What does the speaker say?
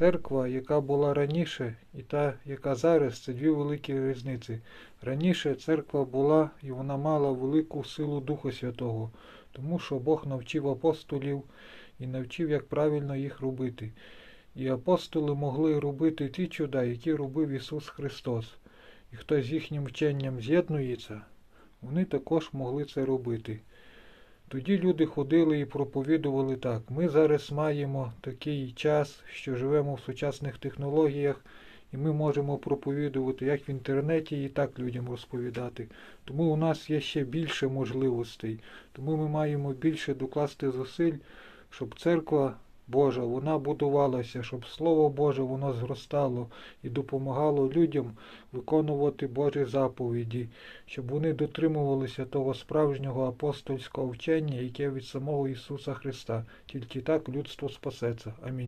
Церква, яка була раніше, і та, яка зараз, це дві великі різниці. Раніше церква була і вона мала велику силу Духа Святого, тому що Бог навчив апостолів і навчив, як правильно їх робити. І апостоли могли робити ті чуда, які робив Ісус Христос. І хто з їхнім вченням з'єднується, вони також могли це робити. Тоді люди ходили і проповідували так. Ми зараз маємо такий час, що живемо в сучасних технологіях, і ми можемо проповідувати як в інтернеті, і так людям розповідати. Тому у нас є ще більше можливостей. Тому ми маємо більше докласти зусиль, щоб церква Божа вона будувалася, щоб Слово Боже воно зростало і допомагало людям виконувати Божі заповіді, щоб вони дотримувалися того справжнього апостольського вчення, яке від самого Ісуса Христа. Тільки так людство спасеться. Амінь.